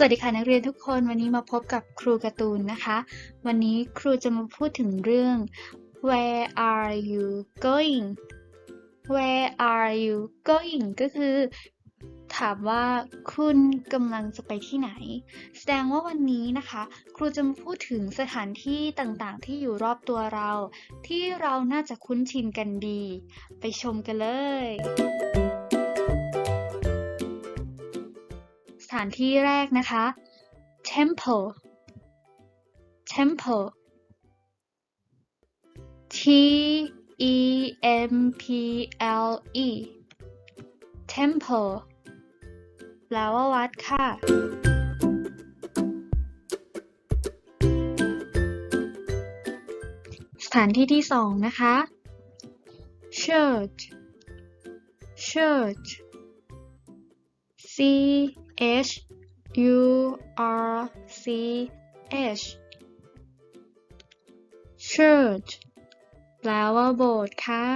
สวัสดีค่ะนักเรียนทุกคนวันนี้มาพบกับครูการ์ตูนนะคะ วันนี้ครูจะมาพูดถึงเรื่อง where are you going where are you going ก็คือ ถามว่าคุณกำลังจะไปที่ไหน แสดงว่าวันนี้นะคะ ครูจะมาพูดถึงสถานที่ต่างๆ ที่อยู่รอบตัวเรา ที่เราน่าจะคุ้นชินกันดี ไปชมกันเลยานที่แรกนะคะ temple temple T E M P L E temple แปลว่าวัดค่ะ สถานที่ที่สองนะคะ church church H U R C H church แปลว่าโบสถ์ค่ะ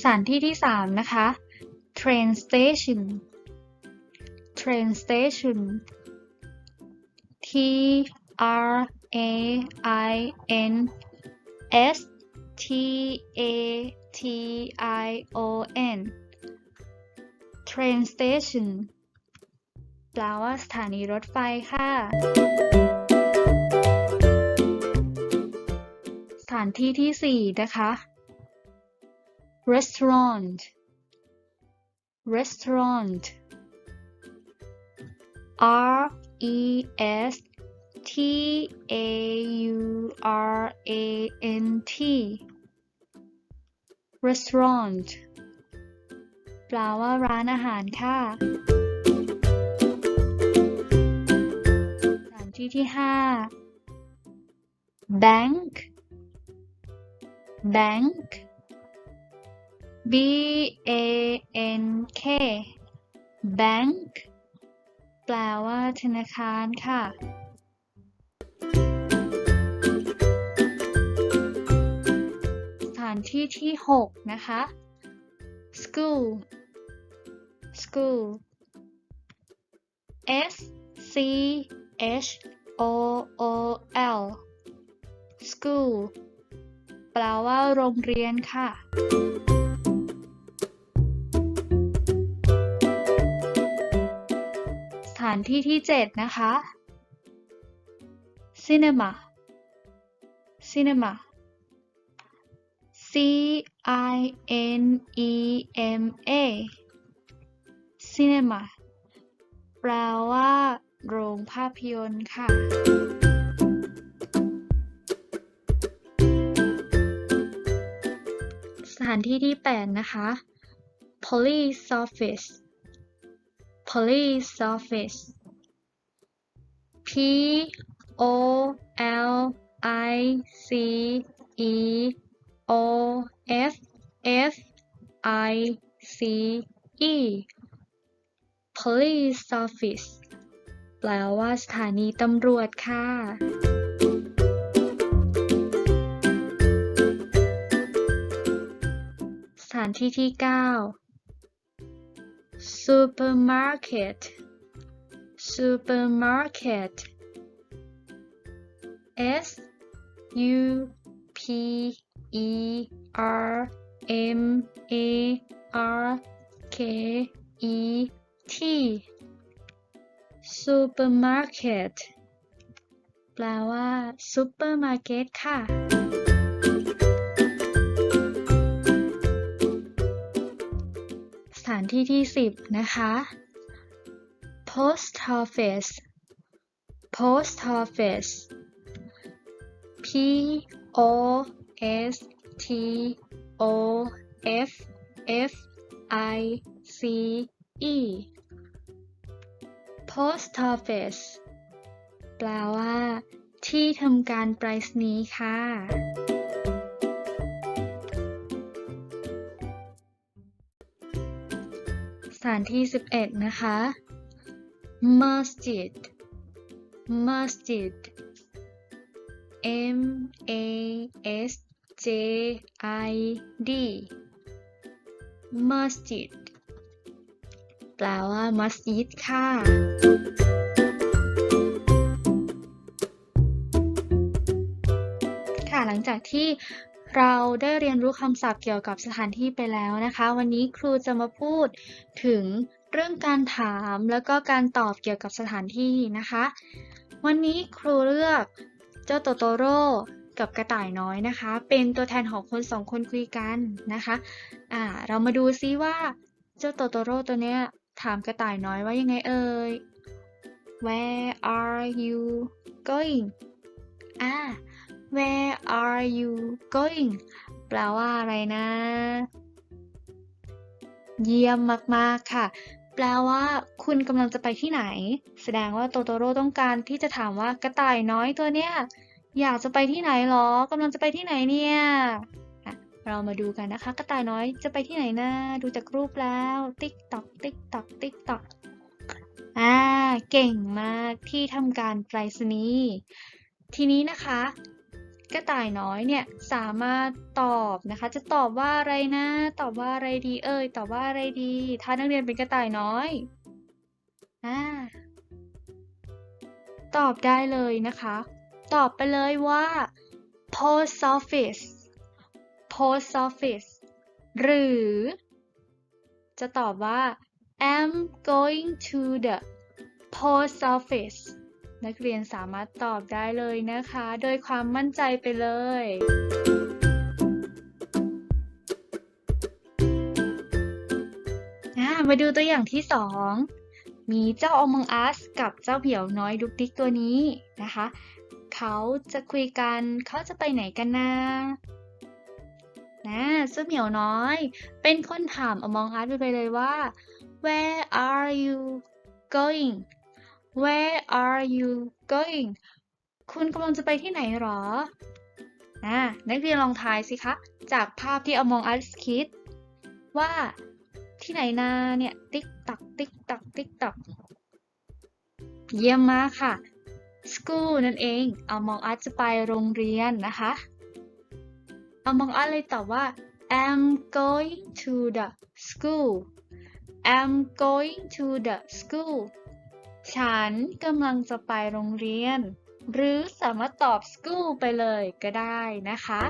สถานที่ที่สามนะคะ train station train station T R A I N S T A T I O N train station แปลว่าสถานีรถไฟค่ะ สถานที่ที่สี่นะคะ restaurant restaurant R E S T A U R A N T restaurant แปลว่าร้านอาหารค่ะสถานที่ที่ห้า bank bank B A N K bank แปลว่าธนาคารค่ะ ที่ที่ 6 นะคะ school school S C H O O L school แปลว่าโรงเรียนค่ะ สถานที่ที่ 7 นะคะ cinema cinema C I N E M A cinema แปลว่า โรงภาพยนตร์ค่ะสถานที่ที่ 8 นะคะ police office police office P O L I C E O F F I C E police office แปลว่าสถานีตำรวจค่ะ สถานที่ที่ 9 supermarket supermarket S U P E R M A R K E T supermarket แปลว่าซูเปอร์มาร์เก็ตค่ะ สถานที่ที่ 10 นะคะ post office post office P O S T O F F I C E post office แปลว่า ที่ทำการไปรษณีย์ค่ะ สถานที่ 11 นะคะ masjid masjid M A S J I D masjid แปลว่ามัสยิดค่ะ ค่ะหลังจากที่เราได้เรียนรู้คำศัพท์เกี่ยวกับสถานที่ไปแล้วนะคะ วันนี้ครูจะมาพูดถึงเรื่องการถามแล้วก็การตอบเกี่ยวกับสถานที่นะคะ วันนี้ครูเลือกเจ้าโตโตโร่ กับกระต่ายน้อยนะคะ เป็นตัวแทนของคนสองคนคุยกันนะคะอ่าเรามาดูซิว่าเจ้าโตโตโร่ตัวเนี้ยถามกระต่ายน้อยว่ายังไงเอ่ย Where are you going อ่า Where are you going แปลว่าอะไรนะ เยี่ยมมาก ๆ ค่ะ แปลว่าคุณกำลังจะไปที่ไหน แสดงว่าโตโตโร่ต้องการที่จะถามว่ากระต่ายน้อยตัวเนี้ย อยากจะไปที่ไหนหรอกำลังจะไปที่ไหนเนี่ยเรามาดูกันนะคะ กระต่ายน้อยจะไปที่ไหนนะดูจากรูปแล้ว ติ๊กตอกติ๊กตอกติ๊กตอกอ่าเก่งมากที่ทำการไปรษณีย์ทีนี้นะคะ กระต่ายน้อยเนี่ยสามารถตอบนะคะ จะตอบว่าอะไรนะ ตอบว่าอะไรดี เอ่ยตอบว่าอะไรดี ถ้านักเรียนเป็นกระต่ายน้อยอ่าตอบได้เลยนะคะ ตอบไปเลยว่า post office post office หรือ จะตอบว่า I'm going to the post office นักเรียนสามารถตอบได้เลยนะคะ โดยความมั่นใจไปเลยอ่ามาดูตัวอย่างที่สอง มีเจ้า Among Us กับเจ้าเหมียวน้อยดุกดิกตัวนี้นะคะ เขาจะคุยกัน เขาจะไปไหนกันนะนะเจ้าเหมียวน้อย เป็นคนถาม Among Us ไปเลยว่า Where are you going Where are you going คุณกำลังจะไปที่ไหนหรออ่านักเรียนลองทายสิคะ จากภาพที่ Among Us คิด ว่าที่ไหนนาเนี่ย ติ๊กตัก ติ๊กตัก ติ๊กตัก เยี่ยมมากค่ะ school นั่นเอง Among Us จะไปโรงเรียนนะคะ Among Us เลยตอบว่า I'm going to the school I'm going to the school ฉันกำลังจะไปโรงเรียน หรือสามารถตอบ school ไปเลยก็ได้นะคะ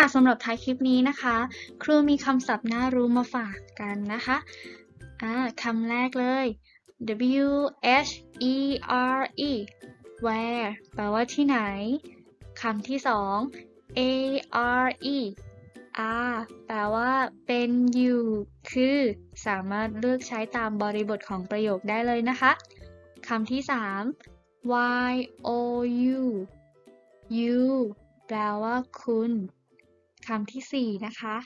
ค่ะสำหรับท้ายคลิปนี้นะคะ ครูมีคำศัพท์น่ารู้มาฝากกันนะคะอ่าคำแรกเลย W H E R E where แปลว่าที่ไหนคำที่สอง A R E R แปลว่าเป็นอยู่ คือสามารถเลือกใช้ตามบริบทของประโยคได้เลยนะคะคำที่3 Y O U you แปลว่าคุณ คำที่ 4 นะคะ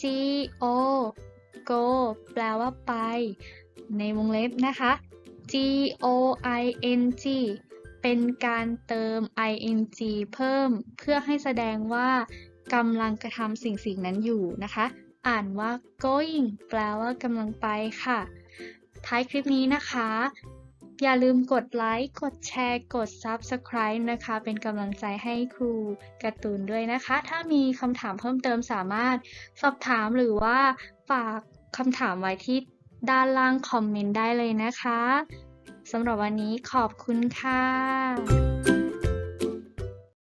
G O go แปลว่าไป ในวงเล็บนะคะ G O I N G เป็นการเติม ing เพิ่ม เพื่อให้แสดงว่ากำลังกระทำสิ่งสิ่งนั้นอยู่นะคะ อ่านว่า going แปลว่ากำลังไปค่ะ ท้ายคลิปนี้นะคะ อย่าลืมกดไลค์ กดแชร์ กด Subscribe นะคะ เป็นกำลังใจให้ครูการ์ตูนด้วยนะคะ ถ้ามีคำถามเพิ่มเติมสามารถสอบถามหรือว่าฝากคำถามไว้ที่ด้านล่างคอมเมนต์ได้เลยนะคะสำหรับวันนี้ขอบคุณค่ะ